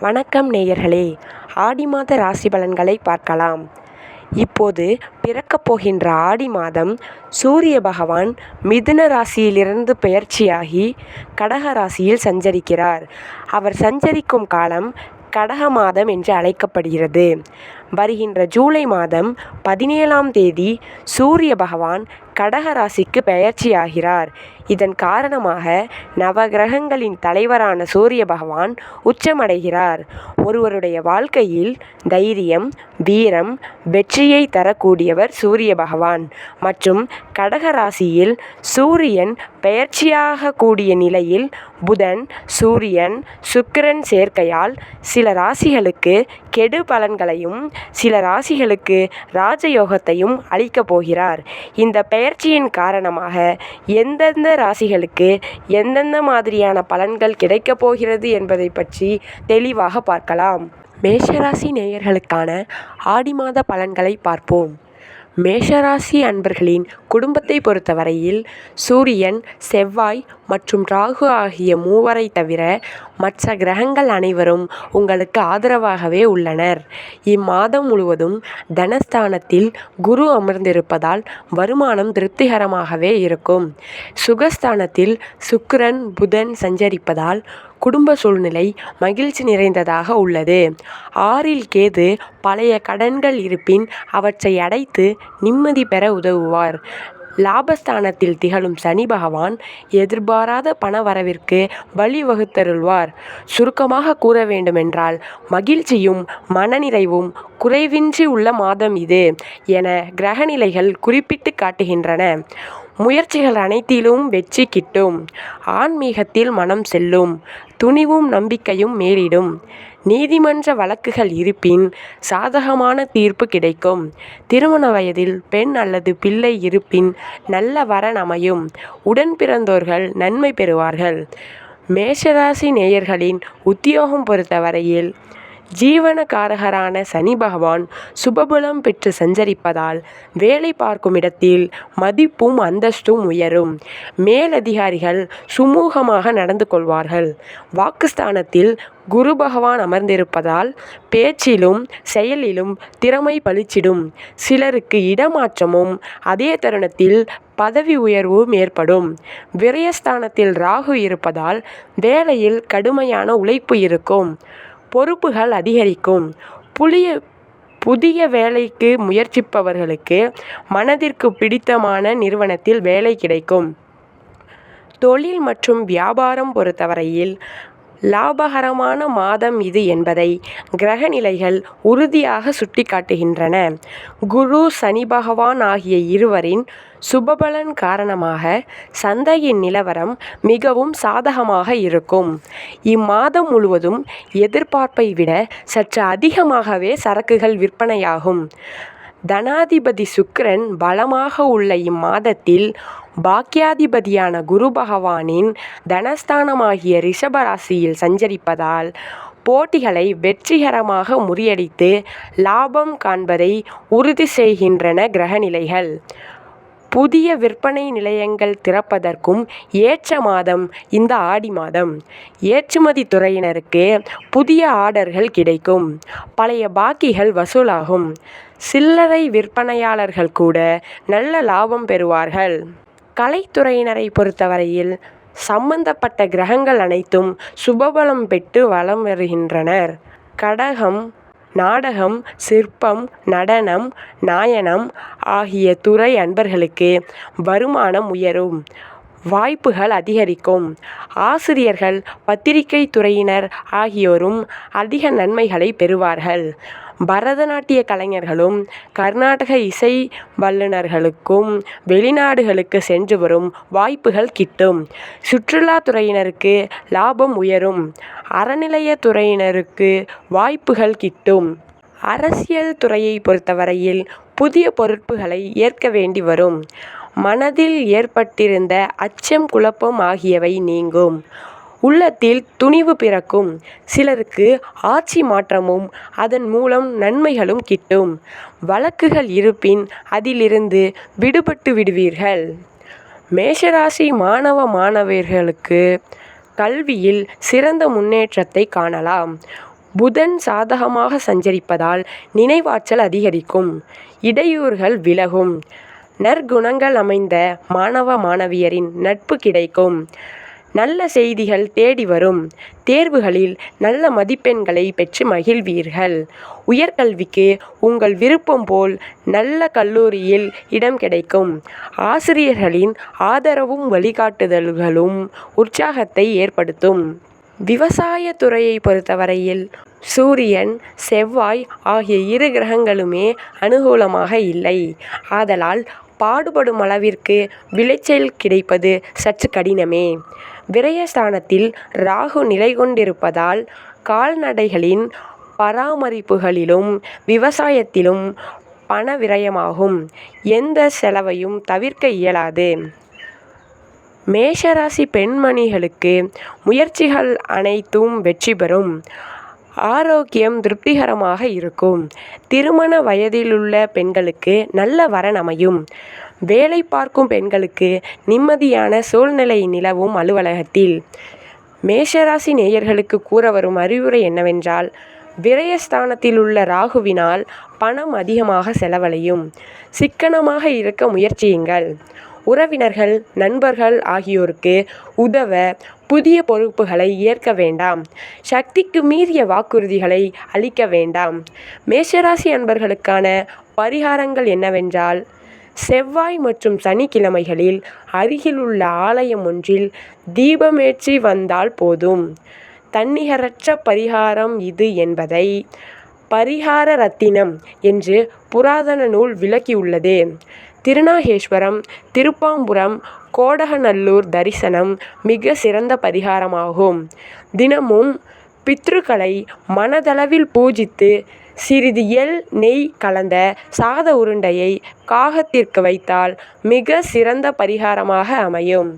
வணக்கம் நேயர்களே. ஆடி மாத ராசி பலன்களை பார்க்கலாம். இப்போது பிறக்கப் போகின்ற ஆடி மாதம் சூரிய பகவான் மிதுன ராசியிலிருந்து பெயர்ச்சியாகி கடக ராசியில் சஞ்சரிக்கிறார். அவர் சஞ்சரிக்கும் காலம் கடக மாதம் என்று அழைக்கப்படுகிறது. வருகின்ற ஜூலை மாதம் பதினேழாம் தேதி சூரிய பகவான் கடக ராசிக்கு பெயர்ச்சியாகிறார். இதன் காரணமாக நவகிரகங்களின் தலைவரான சூரிய பகவான் உச்சமடைகிறார். ஒருவருடைய வாழ்க்கையில் தைரியம் வீரம் வெற்றியை தரக்கூடியவர் சூரிய பகவான். மற்றும் கடக ராசியில் சூரியன் பெயர்ச்சியாக கூடிய நிலையில் புதன் சூரியன் சுக்கிரன் சேர்க்கையால் சில ராசிகளுக்கு கெடு பலன்களையும் சில ராசிகளுக்கு ராஜயோகத்தையும் அளிக்கப் போகிறார். இந்த பெயர்ச்சியின் காரணமாக எந்தெந்த ராசிகளுக்கு எந்தெந்த மாதிரியான பலன்கள் கிடைக்கப் போகிறது என்பதை பற்றி தெளிவாக பார்க்கலாம். மேஷராசி நேயர்களுக்கான ஆடி மாத பலன்களை பார்ப்போம். மேஷராசி அன்பர்களின் குடும்பத்தை பொறுத்தவரையில் சூரியன் செவ்வாய் மற்றும் ராகு ஆகிய மூவரை தவிர மற்ற கிரகங்கள் அனைவரும் உங்களுக்கு ஆதரவாகவே உள்ளனர். இம்மாதம் முழுவதும் தனஸ்தானத்தில் குரு அமர்ந்திருப்பதால் வருமானம் திருப்திகரமாகவே இருக்கும். சுகஸ்தானத்தில் சுக்கிரன் புதன் சஞ்சரிப்பதால் குடும்ப சூழ்நிலை மகிழ்ச்சி நிறைந்ததாக உள்ளது. ஆறில் கேது பழைய கடன்கள் இருப்பின் அவற்றை அடைத்து நிம்மதி பெற உதவுவார். லாபஸ்தானத்தில் திகழும் சனி பகவான் எதிர்பாராத பண வரவிற்கு வழிவகுத்தருள்வார். சுருக்கமாக கூற வேண்டுமென்றால் மகிழ்ச்சியும் மனநிறைவும் குறைவின்றி உள்ள மாதம் இது என கிரகநிலைகள் குறிப்பிட்டு காட்டுகின்றன. முயற்சிகள் அனைத்திலும் வெற்றி கிட்டும். ஆன்மீகத்தில் மனம் செல்லும். துணிவும் நம்பிக்கையும் மேலிடும். நீதிமன்ற வழக்குகள் இருப்பின் சாதகமான தீர்ப்பு கிடைக்கும். திருமண வயதில் பெண் அல்லது பிள்ளை இருப்பின் நல்ல வரன் அமையும். உடன் பிறந்தோர்கள் நன்மை பெறுவார்கள். மேஷராசி நேயர்களின் உத்தியோகம் பொறுத்தவரையில் ஜீவனகாரகரான சனி பகவான் சுபபலம் பெற்று சஞ்சரிப்பதால் வேலை பார்க்கும் இடத்தில் மதிப்பும் அந்தஸ்தும் உயரும். மேலதிகாரிகள் சுமூகமாக நடந்து கொள்வார்கள். வாக்குஸ்தானத்தில் குரு பகவான் அமர்ந்திருப்பதால் பேச்சிலும் செயலிலும் திறமை பளிச்சிடும். சிலருக்கு இடமாற்றமும் அதே தருணத்தில் பதவி உயர்வும் ஏற்படும். விரயஸ்தானத்தில் ராகு இருப்பதால் வேலையில் கடுமையான உழைப்பு இருக்கும். பொறுப்புகள் அதிகரிக்கும். புளிய புதிய வேலைக்கு முயற்சிப்பவர்களுக்கு மனதிற்கு பிடித்தமான நிறுவனத்தில் வேலை கிடைக்கும். தொழில் மற்றும் வியாபாரம் பொறுத்தவரையில் லாபகரமான மாதம் இது என்பதை கிரகநிலைகள் உறுதியாக சுட்டிக்காட்டுகின்றன. குரு சனி பகவான் ஆகிய இருவரின் சுபபலன் காரணமாக சந்தையின் நிலவரம் மிகவும் சாதகமாக இருக்கும். இம்மாதம் முழுவதும் எதிர்பார்ப்பை விட சற்று அதிகமாகவே சரக்குகள் விற்பனையாகும். தனாதிபதி சுக்கிரன் பலமாக உள்ள இம்மாதத்தில் பாக்கியாதிபதியான குரு பகவானின் தனஸ்தானமாகிய ரிஷபராசியில் சஞ்சரிப்பதால் போட்டிகளை வெற்றிகரமாக முறியடித்து லாபம் காண்பதை உறுதி செய்கின்றன கிரகநிலைகள். புதிய விற்பனை நிலையங்கள் திறப்பதற்கும் ஏற்ற மாதம் இந்த ஆடி மாதம். ஏற்றுமதி துறையினருக்கு புதிய ஆர்டர்கள் கிடைக்கும். பழைய பாக்கிகள் வசூலாகும். சில்லறை விற்பனையாளர்கள் கூட நல்ல லாபம் பெறுவார்கள். கலைத்துறையினரை பொறுத்தவரையில் சம்பந்தப்பட்ட கிரகங்கள் அனைத்தும் சுபபலம் பெற்று வலம் வருகின்றனர். கடகம் நாடகம் சிற்பம் நடனம் நாயனம் ஆகிய துறை அன்பர்களுக்கு வருமானம் உயரும். வாய்ப்புகள் அதிகரிக்கும். ஆசிரியர்கள் பத்திரிகை துறையினர் ஆகியோரும் அதிக நன்மைகளை பெறுவார்கள். பரதநாட்டிய கலைஞர்களும் கர்நாடக இசை வல்லுநர்களுக்கும் வெளிநாடுகளுக்கு சென்று வரும் வாய்ப்புகள் கிட்டும். சுற்றுலாத்துறையினருக்கு லாபம் உயரும். அறநிலையத்துறையினருக்கு வாய்ப்புகள் கிட்டும். அரசியல் துறையை பொறுத்தவரையில் புதிய பொறுப்புகளை ஏற்க வேண்டி வரும். மனதில் ஏற்பட்டிருந்த அச்சம் குழப்பம் ஆகியவை நீங்கும். உள்ளத்தில் துணிவு பிறக்கும். சிலருக்கு ஆட்சி மாற்றமும் அதன் மூலம் நன்மைகளும் கிட்டும். வழக்குகள் இருப்பின் அதிலிருந்து விடுபட்டு விடுவீர்கள். மேஷராசி மாணவ மாணவியர்களுக்கு கல்வியில் சிறந்த முன்னேற்றத்தை காணலாம். புதன் சாதகமாக சஞ்சரிப்பதால் நினைவாற்றல் அதிகரிக்கும். இடையூறுகள் விலகும். நற்குணங்கள் அமைந்த மாணவ மாணவியரின் நட்பு கிடைக்கும். நல்ல செய்திகள் தேடி வரும். தேர்வுகளில் நல்ல மதிப்பெண்களை பெற்று மகிழ்வீர்கள். உயர்கல்விக்கு உங்கள் விருப்பம் போல் நல்ல கல்லூரியில் இடம் கிடைக்கும். ஆசிரியர்களின் ஆதரவும் வழிகாட்டுதல்களும் உற்சாகத்தை ஏற்படுத்தும். விவசாய துறையை பொறுத்தவரையில் சூரியன் செவ்வாய் ஆகிய இரு கிரகங்களுமே அனுகூலமாக இல்லை. ஆதலால் பாடுபடும் அளவிற்கு விளைச்சல் கிடைப்பது சற்று கடினமே. விரயஸ்தானத்தில் ராகு நிலை கொண்டிருப்பதால் கால்நடைகளின் பராமரிப்புகளிலும் விவசாயத்திலும் பண விரயமாகும். எந்த செலவையும் தவிர்க்க இயலாது. மேஷராசி பெண்மணிகளுக்கு முயற்சிகள் அனைத்தும் வெற்றி பெறும். ஆரோக்கியம் திருப்திகரமாக இருக்கும். திருமண வயதிலுள்ள பெண்களுக்கு நல்ல வரன் அமையும். வேலை பார்க்கும் பெண்களுக்கு நிம்மதியான சூழ்நிலை நிலவும் அலுவலகத்தில். மேஷராசி நேயர்களுக்கு கூற வரும் அறிவுரை என்னவென்றால் விரயஸ்தானத்திலுள்ள ராகுவினால் பணம் அதிகமாக செலவழியும். சிக்கனமாக இருக்க முயற்சியுங்கள். உறவினர்கள் நண்பர்கள் ஆகியோருக்கு உதவ புதிய பொறுப்புகளை ஏற்க வேண்டாம். சக்திக்கு மீறிய வாக்குறுதிகளை அளிக்க வேண்டாம். மேஷராசி அன்பர்களுக்கான பரிகாரங்கள் என்னவென்றால் செவ்வாய் மற்றும் சனிக்கிழமைகளில் அருகிலுள்ள ஆலயம் ஒன்றில் தீபமேற்றி வந்தால் போதும். தன்னிகரற்ற பரிகாரம் இது என்பதை பரிகார ரத்தினம் என்று புராதன நூல் விளக்கியுள்ளது. திருநாகேஸ்வரம் திருப்பாம்புரம் கோடகநல்லூர் தரிசனம் மிக சிறந்த பரிகாரமாகும். தினமும் பித்ருக்களை மனதளவில் பூஜித்து சிறிது எள் நெய் கலந்த சாத உருண்டையை காகத்திற்கு வைத்தால் மிக சிறந்த பரிகாரமாக அமையும்.